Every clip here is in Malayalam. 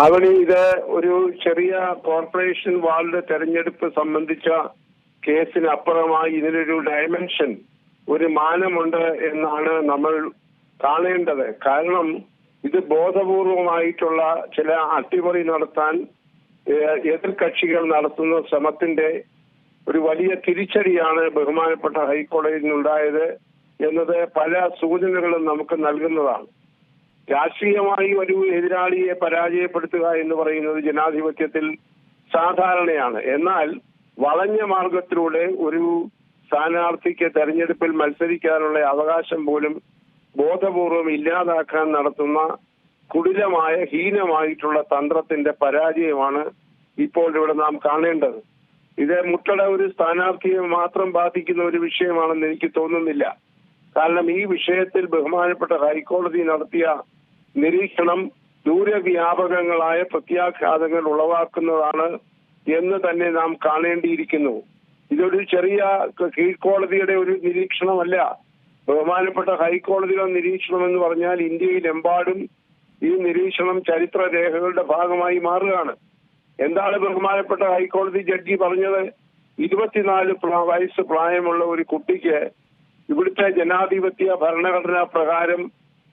ആവണി ഇത് ഒരു ചെറിയ കോർപ്പറേഷൻ വാർഡ് തെരഞ്ഞെടുപ്പ് സംബന്ധിച്ച കേസിന് അപ്പുറമായി ഇതിനൊരു ഡയമെൻഷൻ ഒരു മാനമുണ്ട് എന്നാണ് നമ്മൾ കാണേണ്ടത്. കാരണം ഇത് ബോധപൂർവമായിട്ടുള്ള ചില അട്ടിമറി നടത്താൻ എതിർ എതിർകക്ഷികൾ നടത്തുന്ന ശ്രമത്തിന്റെ ഒരു വലിയ തിരിച്ചടിയാണ് ബഹുമാനപ്പെട്ട ഹൈക്കോടതിയിൽ നിന്നുണ്ടായത് എന്നത് പല സൂചനകളും നമുക്ക് നൽകുന്നതാണ്. രാഷ്ട്രീയമായി ഒരു എതിരാളിയെ പരാജയപ്പെടുത്തുക എന്ന് പറയുന്നത് ജനാധിപത്യത്തിൽ സാധാരണയാണ്. എന്നാൽ വളഞ്ഞ മാർഗത്തിലൂടെ ഒരു സ്ഥാനാർത്ഥിക്ക് തെരഞ്ഞെടുപ്പിൽ മത്സരിക്കാനുള്ള അവകാശം പോലും ബോധപൂർവം ഇല്ലാതാക്കാൻ നടത്തുന്ന കുടിലമായ ഹീനമായിട്ടുള്ള തന്ത്രത്തിന്റെ പരാജയമാണ് ഇപ്പോൾ ഇവിടെ നാം കാണേണ്ടത്. ഇത് മുട്ടട ഒരു സ്ഥാനാർത്ഥിയെ മാത്രം ബാധിക്കുന്ന ഒരു വിഷയമാണെന്ന് എനിക്ക് തോന്നുന്നില്ല. കാരണം ഈ വിഷയത്തിൽ ബഹുമാനപ്പെട്ട ഹൈക്കോടതി നടത്തിയ നിരീക്ഷണം ദൂരവ്യാപകങ്ങളായ പ്രത്യാഘാതങ്ങൾ ഉളവാക്കുന്നതാണ് എന്ന് തന്നെ നാം കാണേണ്ടിയിരിക്കുന്നു. ഇതൊരു ചെറിയ കീഴ്ക്കോടതിയുടെ ഒരു നിരീക്ഷണമല്ല. ബഹുമാനപ്പെട്ട ഹൈക്കോടതിയുടെ നിരീക്ഷണം എന്ന് പറഞ്ഞാൽ ഇന്ത്യയിലെമ്പാടും ഈ നിരീക്ഷണം ചരിത്ര രേഖകളുടെ ഭാഗമായി മാറുകയാണ്. എന്താണ് ബഹുമാനപ്പെട്ട ഹൈക്കോടതി ജഡ്ജി പറഞ്ഞത്? ഇരുപത്തിനാല് വയസ്സ് പ്രായമുള്ള ഒരു കുട്ടിക്ക് ഇവിടുത്തെ ജനാധിപത്യ ഭരണഘടനാ പ്രകാരം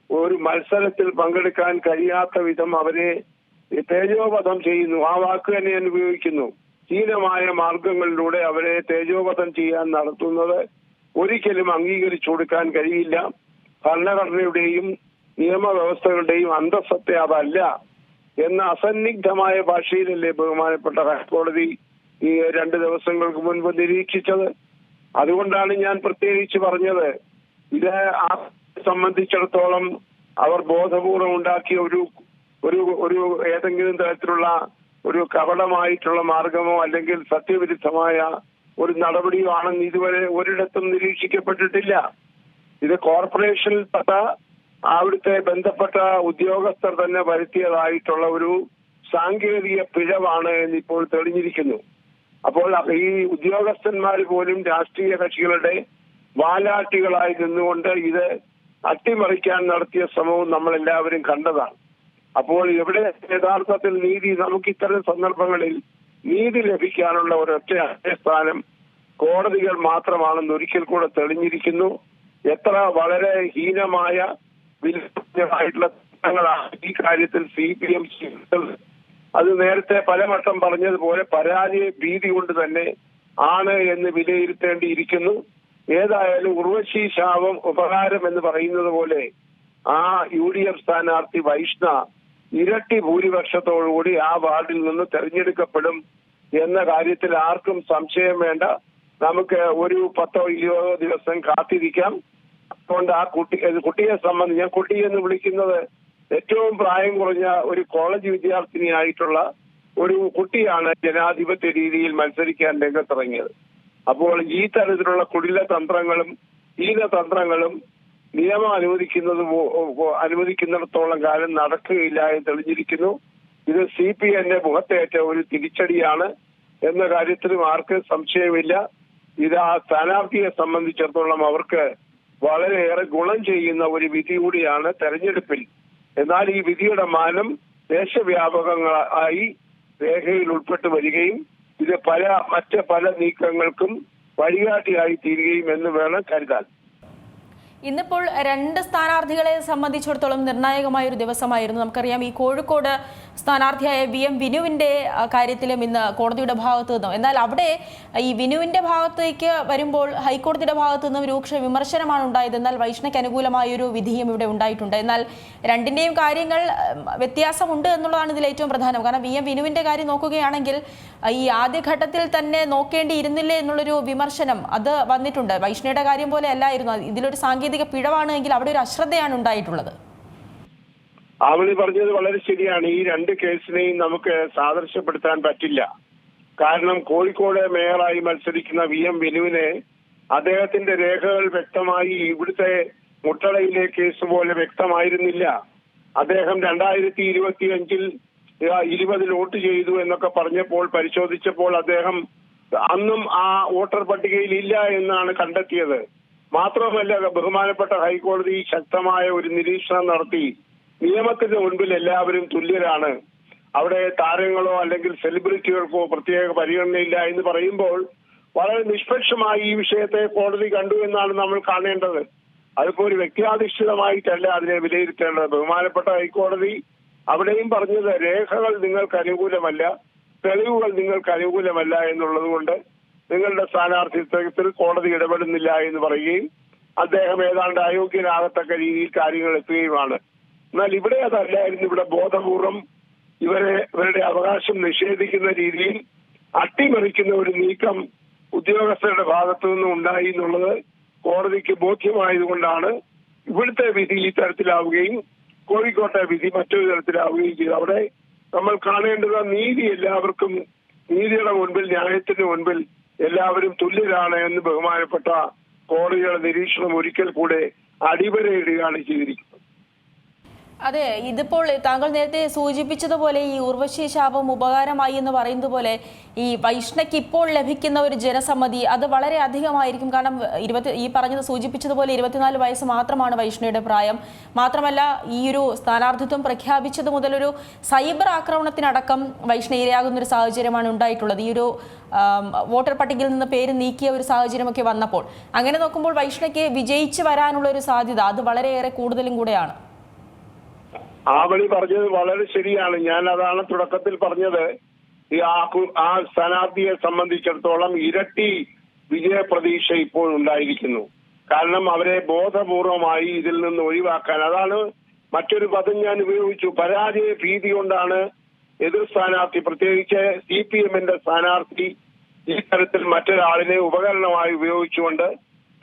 ഒരു മത്സരത്തിൽ പങ്കെടുക്കാൻ കഴിയാത്ത വിധം അവരെ തേജോവധം ചെയ്യുന്നു. ആ വാക്ക് തന്നെ ഞാൻ ഉപയോഗിക്കുന്നു. ഹീനമായ മാർഗങ്ങളിലൂടെ അവരെ തേജോവധം ചെയ്യാൻ നടത്തുന്നത് ഒരിക്കലും അംഗീകരിച്ചു കൊടുക്കാൻ കഴിയില്ല. ഭരണഘടനയുടെയും നിയമവ്യവസ്ഥകളുടെയും അന്തസ്സത്തെ അതല്ല എന്ന അസന്നിഗ്ധമായ ഭാഷയിലല്ലേ ബഹുമാനപ്പെട്ട ഹൈക്കോടതി ഈ രണ്ട് ദിവസങ്ങൾക്ക് മുൻപ് നിരീക്ഷിച്ചത്? അതുകൊണ്ടാണ് ഞാൻ പ്രത്യേകിച്ച് പറഞ്ഞത്. ഇത് ആ സംബന്ധിച്ചിടത്തോളം അവർ ബോധപൂർവം ഉണ്ടാക്കിയ ഒരു ഒരു ഒരു ഏതെങ്കിലും തരത്തിലുള്ള ഒരു കപടമായിട്ടുള്ള മാർഗമോ അല്ലെങ്കിൽ സത്യവിരുദ്ധമായ ഒരു നടപടിയോ ആണെന്ന് ഇതുവരെ ഒരിടത്തും നിരീക്ഷിക്കപ്പെട്ടിട്ടില്ല. ഇത് കോർപ്പറേഷനിൽപ്പെട്ട അവിടുത്തെ ബന്ധപ്പെട്ട ഉദ്യോഗസ്ഥർ തന്നെ വരുത്തിയതായിട്ടുള്ള ഒരു സാങ്കേതിക പിഴവാണ് എന്നിപ്പോൾ തെളിഞ്ഞിരിക്കുന്നു. അപ്പോൾ ഈ ഉദ്യോഗസ്ഥന്മാർ പോലും രാഷ്ട്രീയ കക്ഷികളുടെ വാലാട്ടികളായി നിന്നുകൊണ്ട് ഇത് അട്ടിമറിക്കാൻ നടത്തിയ ശ്രമവും നമ്മൾ എല്ലാവരും കണ്ടതാണ്. അപ്പോൾ എവിടെ യഥാർത്ഥത്തിൽ നീതി നമുക്ക് ഇത്തരം സന്ദർഭങ്ങളിൽ നീതി ലഭിക്കാനുള്ള ഒരൊറ്റ അടിസ്ഥാനം കോടതികൾ മാത്രമാണെന്ന് ഒരിക്കൽ കൂടെ തെളിഞ്ഞിരിക്കുന്നു. എത്ര വളരെ ഹീനമായ വിലങ്ങളാണ് ഈ കാര്യത്തിൽ സി പി എം ചെയ്തത് അത് നേരത്തെ പലവട്ടം പറഞ്ഞതുപോലെ പരാജയ ഭീതി കൊണ്ട് തന്നെ ആണ് എന്ന് വിലയിരുത്തേണ്ടിയിരിക്കുന്നു. ഏതായാലും ഉർവശി ശാപം ഉപകാരം എന്ന് പറയുന്നത് പോലെ ആ യു ഡി എഫ് സ്ഥാനാർത്ഥി വൈഷ്ണ ഇരട്ടി ഭൂരിപക്ഷത്തോടുകൂടി ആ വാർഡിൽ നിന്ന് തെരഞ്ഞെടുക്കപ്പെടും എന്ന കാര്യത്തിൽ ആർക്കും സംശയം വേണ്ട. നമുക്ക് ഒരു പത്തോ ഇരുപതോ ദിവസം കാത്തിരിക്കാം. അതുകൊണ്ട് ആ കുട്ടി കുട്ടിയെ സംബന്ധിച്ച് ഞാൻ കുട്ടി എന്ന് വിളിക്കുന്നത് ഏറ്റവും പ്രായം കുറഞ്ഞ ഒരു കോളേജ് വിദ്യാർത്ഥിനിയായിട്ടുള്ള ഒരു കുട്ടിയാണ് ജനാധിപത്യ രീതിയിൽ മത്സരിക്കാൻ രംഗത്തിറങ്ങിയത്. അപ്പോൾ ഈ തരത്തിലുള്ള കുടില തന്ത്രങ്ങളും ഹീനതന്ത്രങ്ങളും നിയമം അനുവദിക്കുന്നത് അനുവദിക്കുന്നിടത്തോളം കാലം നടക്കുകയില്ല എന്ന് തെളിഞ്ഞിരിക്കുന്നു. ഇത് സി പി എന്റെ മുഖത്തേറ്റ ഒരു തിരിച്ചടിയാണ് എന്ന കാര്യത്തിലും ആർക്കും സംശയമില്ല. ഇത് ആ സ്ഥാനാർത്ഥിയെ സംബന്ധിച്ചിടത്തോളം അവർക്ക് വളരെയേറെ ഗുണം ചെയ്യുന്ന ഒരു വിധി കൂടിയാണ് തെരഞ്ഞെടുപ്പിൽ. എന്നാൽ ഈ വിധിയുടെ മാനം ദേശവ്യാപകങ്ങളായി രേഖയിൽ ഉൾപ്പെട്ടു വരികയും ഇത് പല മറ്റ് പല നീക്കങ്ങൾക്കും വഴികാട്ടിയായി തീരുകയും എന്ന് വേണം കരുതാൻ. ഇന്നിപ്പോൾ രണ്ട് സ്ഥാനാർത്ഥികളെ സംബന്ധിച്ചിടത്തോളം നിർണായകമായ ഒരു ദിവസമായിരുന്നു. നമുക്കറിയാം ഈ കോഴിക്കോട് സ്ഥാനാർത്ഥിയായ വി എം വിനുവിന്റെ ആ, കാര്യത്തിലും ഇന്ന് കോടതിയുടെ ഭാഗത്തു നിന്നും. എന്നാൽ അവിടെ ഈ വിനുവിന്റെ ഭാഗത്തേക്ക് വരുമ്പോൾ ഹൈക്കോടതിയുടെ ഭാഗത്തു നിന്നും രൂക്ഷ വിമർശനമാണ് ഉണ്ടായത്. എന്നാൽ വൈഷ്ണയ്ക്ക് അനുകൂലമായ ഒരു വിധിയും ഇവിടെ ഉണ്ടായിട്ടുണ്ട്. എന്നാൽ രണ്ടിന്റെയും കാര്യങ്ങൾ വ്യത്യാസമുണ്ട് എന്നുള്ളതാണ് ഇതിൽ ഏറ്റവും പ്രധാനം. കാരണം വി എം വിനുവിന്റെ കാര്യം നോക്കുകയാണെങ്കിൽ ഈ ആദ്യഘട്ടത്തിൽ തന്നെ നോക്കേണ്ടിയിരുന്നില്ലേ എന്നുള്ളൊരു വിമർശനം അത് വന്നിട്ടുണ്ട്. വൈഷ്ണയുടെ കാര്യം പോലെ അല്ലായിരുന്നു. ഇതിലൊരു സാങ്കേതിക പിഴവാണ് എങ്കിൽ അവിടെ ഒരു അശ്രദ്ധയാണ് ഉണ്ടായിട്ടുള്ളത്. അവൾ പറഞ്ഞത് വളരെ ശരിയാണ്. ഈ രണ്ട് കേസിനെയും നമുക്ക് സാദൃശ്യപ്പെടുത്താൻ പറ്റില്ല. കാരണം കോഴിക്കോട് മേയറായി മത്സരിക്കുന്ന വി എം വിനുവിനെ അദ്ദേഹത്തിന്റെ രേഖകൾ വ്യക്തമായി ഇവിടുത്തെ മുട്ടളയിലെ കേസ് പോലെ വ്യക്തമായിരുന്നില്ല. അദ്ദേഹം രണ്ടായിരത്തി ഇരുപത്തി അഞ്ചിൽ ഇരുപതിൽ വോട്ട് ചെയ്തു എന്നൊക്കെ പറഞ്ഞപ്പോൾ പരിശോധിച്ചപ്പോൾ അദ്ദേഹം അന്നും ആ വോട്ടർ പട്ടികയിൽ ഇല്ല എന്നാണ് കണ്ടെത്തിയത്. മാത്രമല്ല ബഹുമാനപ്പെട്ട ഹൈക്കോടതി ശക്തമായ ഒരു നിരീക്ഷണം നടത്തി. നിയമത്തിന് മുൻപിൽ എല്ലാവരും തുല്യരാണ്. അവിടെ താരങ്ങളോ അല്ലെങ്കിൽ സെലിബ്രിറ്റികൾക്കോ പ്രത്യേക പരിഗണനയില്ല എന്ന് പറയുമ്പോൾ വളരെ നിഷ്പക്ഷമായി ഈ വിഷയത്തെ കോടതി കണ്ടു എന്നാണ് നമ്മൾ കാണേണ്ടത്. അതിപ്പോ ഒരു വ്യക്തിയാധിഷ്ഠിതമായിട്ടല്ല അതിനെ വിലയിരുത്തേണ്ടത്. ബഹുമാനപ്പെട്ട ഹൈക്കോടതി അവിടെയും പറഞ്ഞത് രേഖകൾ നിങ്ങൾക്ക് അനുകൂലമല്ല തെളിവുകൾ നിങ്ങൾക്ക് അനുകൂലമല്ല എന്നുള്ളത് കൊണ്ട് നിങ്ങളുടെ സ്ഥാനാർത്ഥിത്വത്തിൽ കോടതി ഇടപെടുന്നില്ല എന്ന് പറയുകയും അദ്ദേഹം ഏതാണ്ട് അയോഗ്യനാകത്തക്ക രീതിയിൽ കാര്യങ്ങൾ എത്തുകയുമാണ്. എന്നാൽ ഇവിടെ അതല്ലായിരുന്നു. ഇവിടെ ബോധപൂർവം ഇവരെ ഇവരുടെ അവകാശം നിഷേധിക്കുന്ന രീതിയിൽ അട്ടിമറിക്കുന്ന ഒരു നീക്കം ഉദ്യോഗസ്ഥരുടെ ഭാഗത്തു നിന്നും ഉണ്ടായി എന്നുള്ളത് കോടതിക്ക് ബോധ്യമായതുകൊണ്ടാണ് ഇവിടുത്തെ വിധി ഈ തരത്തിലാവുകയും കോഴിക്കോട്ടെ വിധി മറ്റൊരു തരത്തിലാവുകയും ചെയ്തു. അവിടെ നമ്മൾ കാണേണ്ടത് നീതി എല്ലാവർക്കും നീതിയുടെ മുൻപിൽ ന്യായത്തിന്റെ മുൻപിൽ എല്ലാവരും തുല്യരാണ് എന്ന് ബഹുമാനപ്പെട്ട കോടതിയുടെ നിരീക്ഷണം ഒരിക്കൽ കൂടെ അടിവരയിടുകയാണ് ചെയ്തിരിക്കുന്നത്. അതെ ഇതിപ്പോൾ താങ്കൾ നേരത്തെ സൂചിപ്പിച്ചതുപോലെ ഈ ഉർവശി ശാപം ഉപകാരമായി എന്ന് പറയുന്നത് പോലെ ഈ വൈഷ്ണയ്ക്ക് ഇപ്പോൾ ലഭിക്കുന്ന ഒരു ജനസമ്മതി അത് വളരെ അധികമായിരിക്കും. കാരണം ഇരുപത്തി ഈ പറഞ്ഞത് സൂചിപ്പിച്ചതുപോലെ ഇരുപത്തിനാല് വയസ്സ് മാത്രമാണ് വൈഷ്ണയുടെ പ്രായം. മാത്രമല്ല ഈ ഒരു സ്ഥാനാർത്ഥിത്വം പ്രഖ്യാപിച്ചത് മുതൽ ഒരു സൈബർ ആക്രമണത്തിനടക്കം വൈഷ്ണ ഇരയാകുന്ന ഒരു സാഹചര്യമാണ് ഉണ്ടായിട്ടുള്ളത്. ഈ ഒരു വോട്ടർ പട്ടികയിൽ നിന്ന് പേര് നീക്കിയ ഒരു സാഹചര്യമൊക്കെ വന്നപ്പോൾ. അങ്ങനെ നോക്കുമ്പോൾ വൈഷ്ണയ്ക്ക് വിജയിച്ചു വരാനുള്ള ഒരു സാധ്യത അത് വളരെയേറെ കൂടുതലും കൂടെയാണ്. ആവണി പറഞ്ഞത് വളരെ ശരിയാണ്. ഞാൻ അതാണ് തുടക്കത്തിൽ പറഞ്ഞത്. ഈ ആ സ്ഥാനാർത്ഥിയെ സംബന്ധിച്ചിടത്തോളം ഇരട്ടി വിജയപ്രതീക്ഷ ഇപ്പോൾ ഉണ്ടായിരിക്കുന്നു. കാരണം അവരെ ബോധപൂർവമായി ഇതിൽ നിന്ന് ഒഴിവാക്കാൻ അതാണ് മറ്റൊരു പദം ഞാൻ ഉപയോഗിച്ചു. പരാജയ ഭീതി കൊണ്ടാണ് എതിർ സ്ഥാനാർത്ഥി പ്രത്യേകിച്ച് സി പി എമ്മിന്റെ സ്ഥാനാർത്ഥി ഈ തരത്തിൽ മറ്റൊരാളിനെ ഉപകരണമായി ഉപയോഗിച്ചുകൊണ്ട്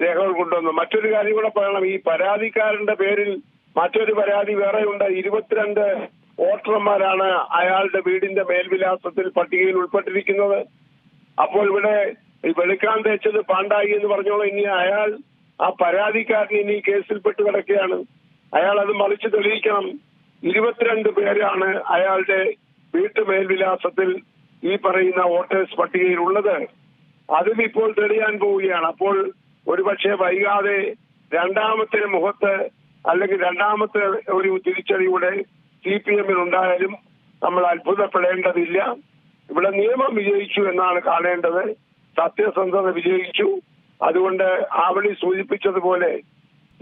രേഖകൾ കൊണ്ടുവന്നു. മറ്റൊരു കാര്യം കൂടെ പറയണം. ഈ പരാതിക്കാരന്റെ പേരിൽ മറ്റൊരു പരാതി വേറെയുണ്ട് ഇരുപത്തിരണ്ട് വോട്ടർമാരാണ് അയാളുടെ വീടിന്റെ മേൽവിലാസത്തിൽ പട്ടികയിൽ ഉൾപ്പെട്ടിരിക്കുന്നത്. അപ്പോൾ ഇവിടെ വെളുക്കാൻ തേച്ചത് പാണ്ടായി എന്ന് പറഞ്ഞോളൂ. ഇനി അയാൾ ആ പരാതിക്കാരൻ ഇനി കേസിൽപ്പെട്ട് കിടക്കുകയാണ്. അയാൾ അത് മറിച്ച് തെളിയിക്കണം. ഇരുപത്തിരണ്ട് പേരാണ് അയാളുടെ വീട്ടു മേൽവിലാസത്തിൽ ഈ പറയുന്ന വോട്ടേഴ്സ് പട്ടികയിൽ ഉള്ളത്. അതും ഇപ്പോൾ തെളിയാൻ പോവുകയാണ്. അപ്പോൾ ഒരുപക്ഷെ വൈകാതെ രണ്ടാമത്തെ മുഖത്ത് അല്ലെങ്കിൽ രണ്ടാമത്തെ ഒരു തിരിച്ചടിയുടെ സി പി എമ്മിൽ ഉണ്ടായാലും നമ്മൾ അത്ഭുതപ്പെടേണ്ടതില്ല. ഇവിടെ നിയമം വിജയിച്ചു എന്നാണ് കാണേണ്ടത്. സത്യസന്ധത വിജയിച്ചു. അതുകൊണ്ട് ആവണി സൂചിപ്പിച്ചതുപോലെ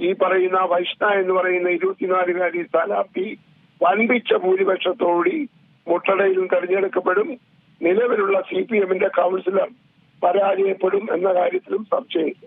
ഈ പറയുന്ന വൈഷ്ണ എന്ന് പറയുന്ന ഇരുപത്തിനാലുകാരി സ്ഥാനാർത്ഥി വൻപിച്ച ഭൂരിപക്ഷത്തോടി മുട്ടടയിലും തെരഞ്ഞെടുക്കപ്പെടും. നിലവിലുള്ള സി പി എമ്മിന്റെ കൗൺസിലർ പരാജയപ്പെടും എന്ന കാര്യത്തിലും സംശയമില്ല.